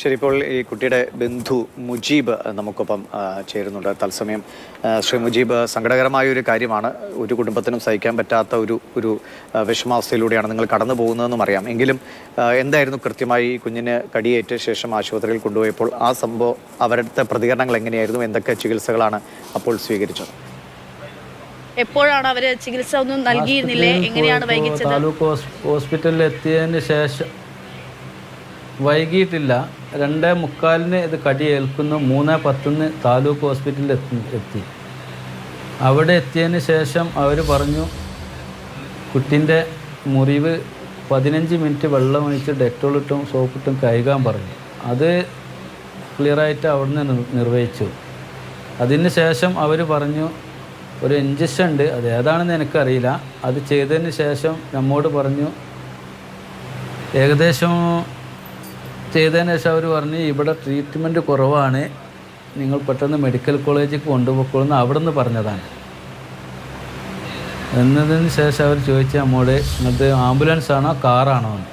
ശരി ഇപ്പോൾ ഈ കുട്ടിയുടെ ബന്ധു മുജീബ് നമുക്കൊപ്പം ചേരുന്നുണ്ട്. തത്സമയം ശ്രീ മുജീബ് സങ്കടകരമായ ഒരു കാര്യമാണ്. ഒരു കുടുംബത്തിനും സഹിക്കാൻ പറ്റാത്ത ഒരു ഒരു വിഷമാവസ്ഥയിലൂടെയാണ് നിങ്ങൾ കടന്നു പോകുന്നതെന്നും അറിയാം. എങ്കിലും എന്തായിരുന്നു കൃത്യമായി ഈ കുഞ്ഞിന് കടിയേറ്റ ശേഷം ആശുപത്രിയിൽ കൊണ്ടുപോയപ്പോൾ ആ സംഭവം അവരുടെ പ്രതികരണങ്ങൾ എങ്ങനെയായിരുന്നു? എന്തൊക്കെ ചികിത്സകളാണ് അപ്പോൾ സ്വീകരിച്ചത്? എപ്പോഴാണ് അവർ ചികിത്സ ഒന്നും നൽകിയിരുന്നില്ലേ? എങ്ങനെയാണ് വൈകിച്ചത്? താലൂക്ക് ഹോസ്പിറ്റലിൽ എത്തിയതിന് ശേഷം വൈകിട്ടില്ല രണ്ടേ മുക്കാലിന് ഇത് കടിയേൽക്കുന്നു. മൂന്ന് പത്തിന് താലൂക്ക് ഹോസ്പിറ്റലിൽ എത്തി എത്തി. അവിടെ എത്തിയതിന് ശേഷം അവർ പറഞ്ഞു കുട്ടിന്റെ മുറിവ് പതിനഞ്ച് മിനിറ്റ് വെള്ളം ഒഴിച്ച് ഡെറ്റോളിട്ടും സോപ്പിട്ടും കഴുകാൻ പറഞ്ഞു. അത് ക്ലിയറായിട്ട് അവിടുന്ന് നിർ- നിർവഹിച്ചു. അതിന് ശേഷം അവർ പറഞ്ഞു ഒരു ഇഞ്ചക്ഷൻ ഉണ്ട്. അത് ഏതാണെന്ന് എനിക്കറിയില്ല. അത് ചെയ്തതിന് ശേഷം നമ്മോട് പറഞ്ഞു ഏകദേശം ചെയ്തതിന് ശേഷം അവർ പറഞ്ഞ് ഇവിടെ ട്രീറ്റ്മെന്റ് കുറവാണ്. നിങ്ങൾ പെട്ടെന്ന് മെഡിക്കൽ കോളേജിൽ കൊണ്ടുപോയിക്കോളെന്ന് അവിടെ നിന്ന് പറഞ്ഞതാണ്. എന്നതിന് ശേഷം അവർ ചോദിച്ച നമ്മോട് ഇന്നത്തെ ആംബുലൻസ് ആണോ? കാറാണോ? എന്ന്.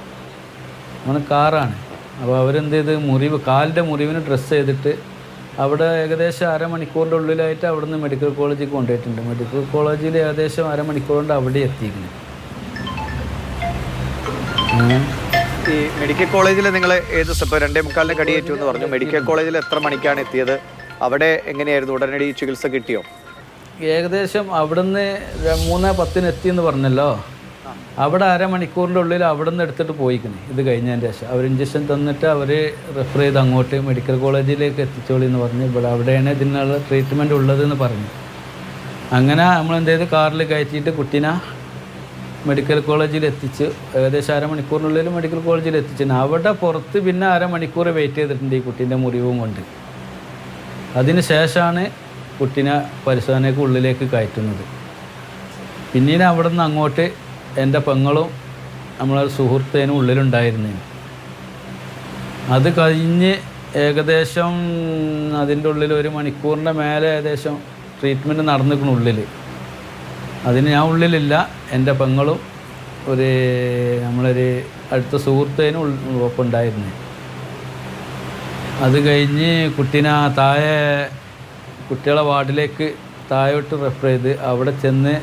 അങ്ങനെ കാറാണ്. അപ്പോൾ അവരെന്ത് ചെയ്ത്? മുറിവ് കാലിന്റെ മുറിവിന് ഡ്രസ്സ് ചെയ്തിട്ട് അവിടെ ഏകദേശം അരമണിക്കൂറിന്റെ ഉള്ളിലായിട്ട് അവിടെ നിന്ന് മെഡിക്കൽ കോളേജിൽ കൊണ്ടുപോയിട്ടുണ്ട്. മെഡിക്കൽ കോളേജിൽ ഏകദേശം അരമണിക്കൂർ കൊണ്ട് അവിടെ എത്തിക്കുന്നു ഉം. ഈ മെഡിക്കൽ കോളേജിൽ നിങ്ങൾ ഏത് ഇപ്പോൾ രണ്ടേ മുക്കാലിന് കടിയേറ്റു എന്ന് പറഞ്ഞു. മെഡിക്കൽ കോളേജിൽ എത്ര മണിക്കാണ് എത്തിയത്? അവിടെ എങ്ങനെയായിരുന്നു? ഉടനടി ചികിത്സ കിട്ടിയോ? ഏകദേശം അവിടുന്ന് മൂന്ന് പത്തിന് എത്തി എന്ന് പറഞ്ഞല്ലോ. അവിടെ അരമണിക്കൂറിന്റെ ഉള്ളിൽ അവിടെ നിന്ന് എടുത്തിട്ട് പോയിക്കണേ. ഇത് കഴിഞ്ഞതിന് ശേഷം. അവർ ഇഞ്ചക്ഷൻ തന്നിട്ട് അവർ റെഫർ ചെയ്ത് അങ്ങോട്ട് മെഡിക്കൽ കോളേജിലേക്ക് എത്തിച്ചോളി എന്ന് പറഞ്ഞ് ഇവിടെ അവിടെയാണ് ഇതിനുള്ള ട്രീറ്റ്മെന്റ് ഉള്ളതെന്ന് പറഞ്ഞു. അങ്ങനെ നമ്മൾ എന്ത് ചെയ്ത്? കാറിൽ കയറ്റിയിട്ട് കുട്ടീനെ മെഡിക്കൽ കോളേജിൽ എത്തിച്ച് ഏകദേശം അരമണിക്കൂറിനുള്ളിൽ മെഡിക്കൽ കോളേജിൽ എത്തിച്ചു അവിടെ പുറത്ത് പിന്നെ അരമണിക്കൂർ വെയിറ്റ് ചെയ്തിട്ടുണ്ട് ഈ കുട്ടീന്റെ മുറിവും കൊണ്ട്. അതിന് ശേഷമാണ് കുട്ടീനെ പരിശോധനയ്ക്ക് ഉള്ളിലേക്ക് കയറ്റുന്നത്. പിന്നീട് അവിടെ നിന്ന് അങ്ങോട്ട് എന്റെ പെങ്ങളും നമ്മളെ സുഹൃത്തേനും ഉള്ളിലുണ്ടായിരുന്നു. അത് കഴിഞ്ഞ് ഏകദേശം അതിന്റെ ഉള്ളിൽ ഒരു മണിക്കൂറിന്റെ മേലെ ഏകദേശം ട്രീറ്റ്മെന്റ് നടന്നിരിക്കണം ഉള്ളിൽ അതിന് ഞാൻ ഉള്ളിലില്ല. എന്റെ പെങ്ങളും ഒരു നമ്മളൊരു അടുത്ത സുഹൃത്തേനും ഒപ്പം ഉണ്ടായിരുന്നു അത് കഴിഞ്ഞ് കുട്ടീനെ താഴെ കുട്ടികളെ വാർഡിലേക്ക് താഴോട്ട് റെഫർ ചെയ്ത് അവിടെ ചെന്ന്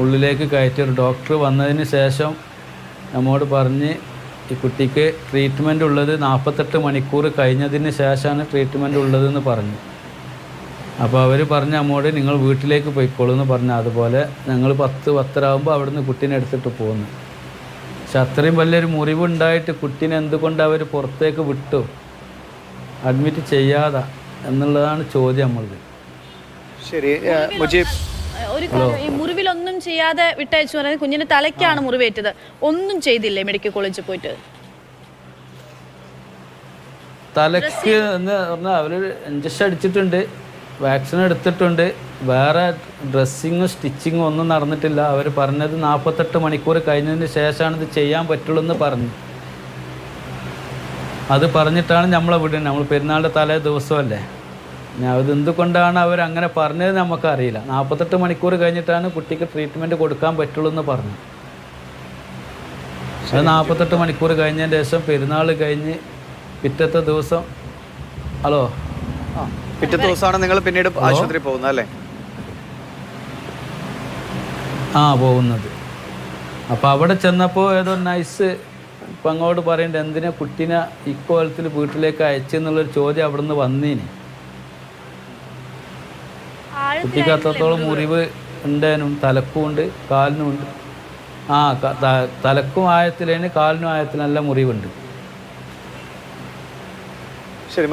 ഉള്ളിലേക്ക് കയറ്റി ഒരു ഡോക്ടർ വന്നതിന് ശേഷം നമ്മോട് പറഞ്ഞ് ഈ കുട്ടിക്ക് ട്രീറ്റ്മെന്റ് ഉള്ളത് നാൽപ്പത്തെട്ട് മണിക്കൂർ കഴിഞ്ഞതിന് ശേഷമാണ് ട്രീറ്റ്മെന്റ് ഉള്ളതെന്ന് പറഞ്ഞു. അപ്പോൾ അവർ പറഞ്ഞ അമ്മോട് നിങ്ങൾ വീട്ടിലേക്ക് പോയിക്കോളൂ എന്ന് പറഞ്ഞു അതുപോലെ ഞങ്ങൾ പത്ത് പത്തരാകുമ്പോൾ അവിടുന്ന് കുട്ടീനെ എടുത്തിട്ട് പോന്നു. പക്ഷെ അത്രയും വലിയൊരു മുറിവുണ്ടായിട്ട് കുട്ടീനെ എന്തുകൊണ്ട് അവർ പുറത്തേക്ക് വിട്ടു? അഡ്മിറ്റ് ചെയ്യാതെ എന്നുള്ളതാണ് ചോദ്യം നമ്മളത് ശരി മുജീബ്. ഒരു ഈ മുറിവിലൊന്നും ചെയ്യാതെ വിട്ടയച്ചു പറയുന്നത് കുഞ്ഞിന്റെ തലയ്ക്കാണ് മുറിവേറ്റത്. ഒന്നും ചെയ്തില്ലേ മെഡിക്കൽ കോളേജിൽ പോയിട്ട്? തലയ്ക്ക് എന്ന് പറഞ്ഞാൽ അവർ ഇഞ്ചക്ഷൻ അടിച്ചിട്ടുണ്ട്. വാക്സിൻ എടുത്തിട്ടുണ്ട്. വേറെ ഡ്രസ്സിങ്ങും സ്റ്റിച്ചിങ്ങും ഒന്നും നടന്നിട്ടില്ല. അവർ പറഞ്ഞത് നാൽപ്പത്തെട്ട് മണിക്കൂർ കഴിഞ്ഞതിന് ശേഷമാണ് ഇത് ചെയ്യാൻ പറ്റുള്ളൂ എന്ന് പറഞ്ഞു. അത് പറഞ്ഞിട്ടാണ് നമ്മളെ വിടുന്നത്. നമ്മൾ പെരുന്നാളിന്റെ തലേ ദിവസമല്ലേ? ഞാൻ അത് എന്തുകൊണ്ടാണ് അവർ അങ്ങനെ പറഞ്ഞത് നമുക്കറിയില്ല. നാൽപ്പത്തെട്ട് മണിക്കൂർ കഴിഞ്ഞിട്ടാണ് കുട്ടിക്ക് ട്രീറ്റ്മെന്റ് കൊടുക്കാൻ പറ്റുള്ളൂ എന്ന് പറഞ്ഞു. അത് നാൽപ്പത്തെട്ട് മണിക്കൂർ കഴിഞ്ഞതിന് ശേഷം പെരുന്നാൾ കഴിഞ്ഞ് പിറ്റത്തെ ദിവസം ഹലോ? ആ. പിറ്റേ ദിവസമാണ് നിങ്ങൾ പിന്നീട് ആശുപത്രി പോകുന്നത് അല്ലേ? ആ പോകുന്നത്. അപ്പോൾ അവിടെ ചെന്നപ്പോൾ ഏതോ നൈസ് ഇപ്പം അങ്ങോട്ട് പറയണ്ട എന്തിനാ കുട്ടീനെ ഇക്കോലത്തിൽ വീട്ടിലേക്ക് അയച്ചെന്നുള്ളൊരു ചോദ്യം അവിടെ നിന്ന് വന്നീന് കുട്ടിക്ക് അത്രത്തോളം മുറിവ് ഉണ്ടേനും തലക്കും ഉണ്ട് കാലിനും ഉണ്ട്. ആ തലക്കും ആയത്തിലേന് കാലിനും ആയത്തിൽ നല്ല മുറിവുണ്ട്. ശരി